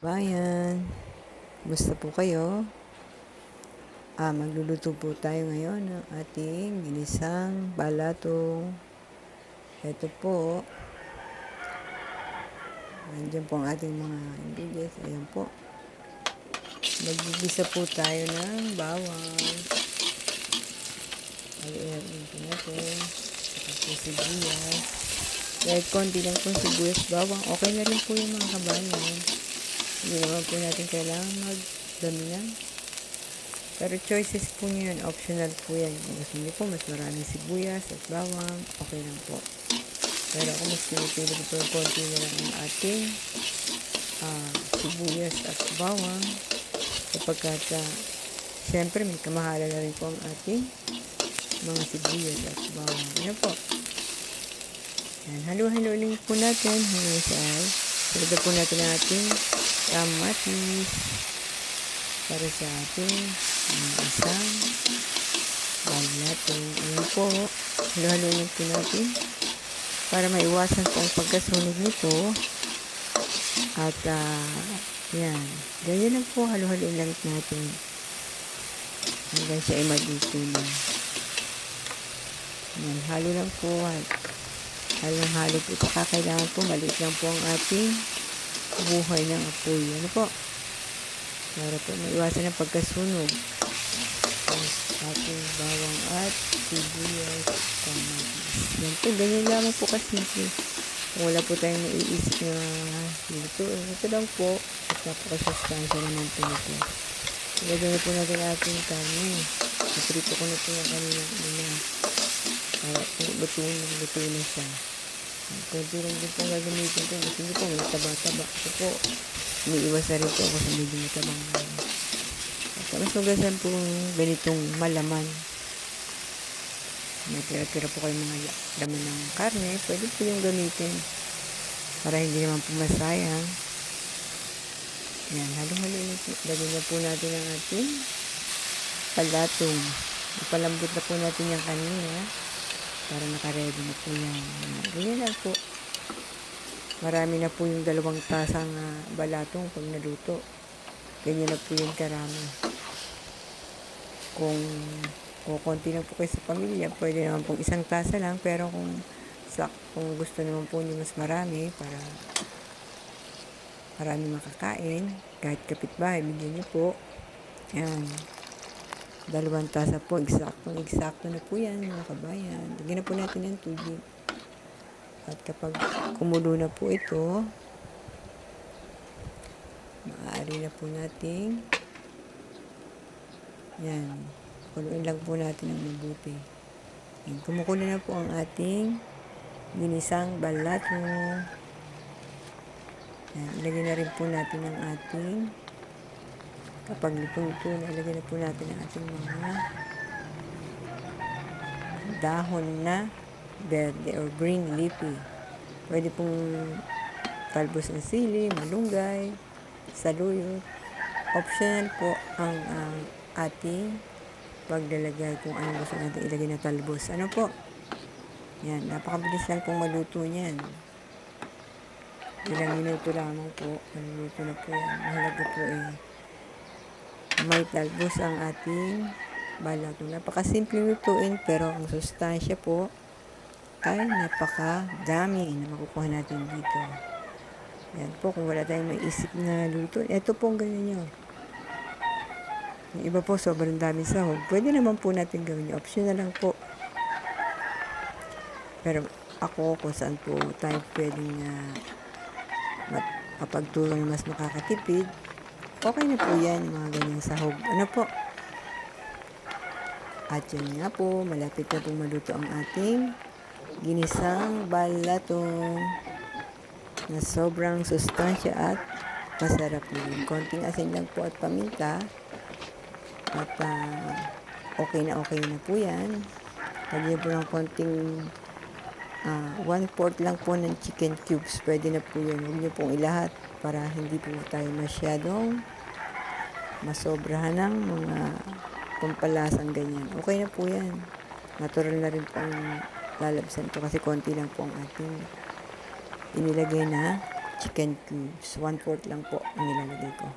Bayan, kumusta po kayo? Ah, magluluto po tayo ngayon ng ating ginisang balatong. Ito po. Nandiyan po ang ating mga ingredients. Ayan po. Magbibisa po tayo ng bawang. Aliin po natin. Po sibuyas. Kahit konti lang po sibuyas bawang, okay na rin po yung mga kabayan. Hindi naman po natin kailangan magdami yan. Pero choices po nyo yun. Optional po yan. Kung gusto nyo po, mas maraming sibuyas at bawang, okay lang po. Pero ako mas pinipili ko po konti na lang ang ating ah, sibuyas at bawang. Kapag uh, siyempre may kamahalan na rin po ang ating mga sibuyas at bawang. Ano po? Yan, halo-halo po natin hanggang sa Sarada po natin ating kamatis para sa ating isang balatong. Ayan po, halo-halo po natin para maiwasan po ang pagkasunog nito. At, uh, yan, ganyan lang po, halo-halo lang natin hanggang siya ay maluto na. Yan, halo lang po. Halong halo po. Saka kailangan po, maliit lang po ang ating buhay ng apoy. Ano po? Para po maiwasan ang pagkasunog. Ang ating bawang at sibuyas, kamatis. Yan po, ganyan lamang po kasimple. Kung wala po tayong naiisip na dito, ito lang po. At napakasustansya naman po ito. Ilagay na po natin ating karne. Naprito ko na po yung kanina. Para luto na, luto na siya. Kunti lang din po gagamitin ko. Kasi hindi po, may taba-taba. Ito po, umiiwas na rin po ako sa medyo matabang At mas magasan po ganitong malaman. May tira-tira po kayo mga laman ng karne. Pwede po yung gamitin. Para hindi naman po masayang. Yan, halo-halo. Lagyan na po natin ang ating palatong. Ipalambot na po natin yung kanina para nakaredy na po yan. Ganyan lang po. Marami na po yung dalawang tasang uh, balatong pag naluto. Ganyan na po yung karami. Kung, konti lang po kayo sa pamilya, pwede naman pong isang tasa lang. Pero kung, sak, kung gusto naman po niyo mas marami para marami makakain, kahit kapitbahay, bigyan niyo po. Yan dalawang tasa po, eksakto, eksakto na po yan mga kabayan. Lagyan na po natin ng tubig. At kapag kumulo na po ito, maaari na po natin yan, kuluin lang po natin ng mabuti. Yan, kumukulo na po ang ating ginisang balato. Yan, ilagay na rin po natin ang ating Kapag luto-luto na, ilagay na po natin ang ating mga dahon na verde or green leafy. Pwede pong talbos ng sili, malunggay, saluyot. Optional po ang uh, ating paglalagay kung ano gusto natin ilagay na talbos. Ano po? Yan, napakabilis lang pong maluto niyan. Ilang minuto lamang po, maluluto na po yan. Mahalaga po eh may talbos ang ating balato. Napakasimple lutuin pero ang sustansya po ay napakadami na makukuha natin dito. Yan po, kung wala tayong maisip na luto, ito po ang ganyan nyo. Yung iba po, sobrang dami sahog. Pwede naman po natin gawin. Option na lang po. Pero ako, kung saan po tayo pwedeng uh, makapagtulong na mas makakatipid, Okay na po yan, mga ganyang sahog. Ano po? At yun nga po, malapit na po maluto ang ating ginisang balatong na sobrang sustansya at masarap din. Konting asin lang po at paminta. At uh, okay na okay na po yan. Lagyan po ng konting uh, one fourth lang po ng chicken cubes. Pwede na po yun. Huwag niyo pong ilahat para hindi po tayo masyadong masobrahan ng mga pampalasang ganyan. Okay na po yan. Natural na rin po ang lalabsan po kasi konti lang po ang ating inilagay na chicken cubes. One fourth lang po. ang nilalagay ko.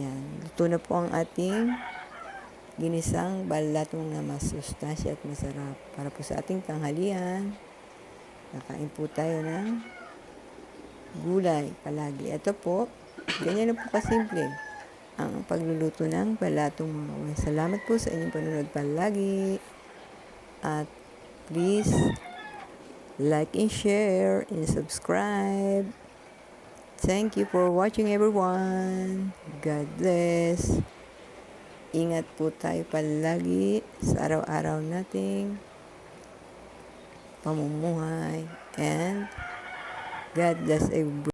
Yan. Luto na po ang ating ginisang balatong na masustansya at masarap. Para po sa ating tanghalian, kakain po tayo ng gulay palagi. Ito po, ganyan na po kasimple ang pagluluto ng balatong mga. Salamat po sa inyong panonood palagi. At please, like and share and subscribe. Thank you for watching everyone. God bless. Ingat po tayo palagi sa araw-araw nating pamumuhay. And God bless everybody.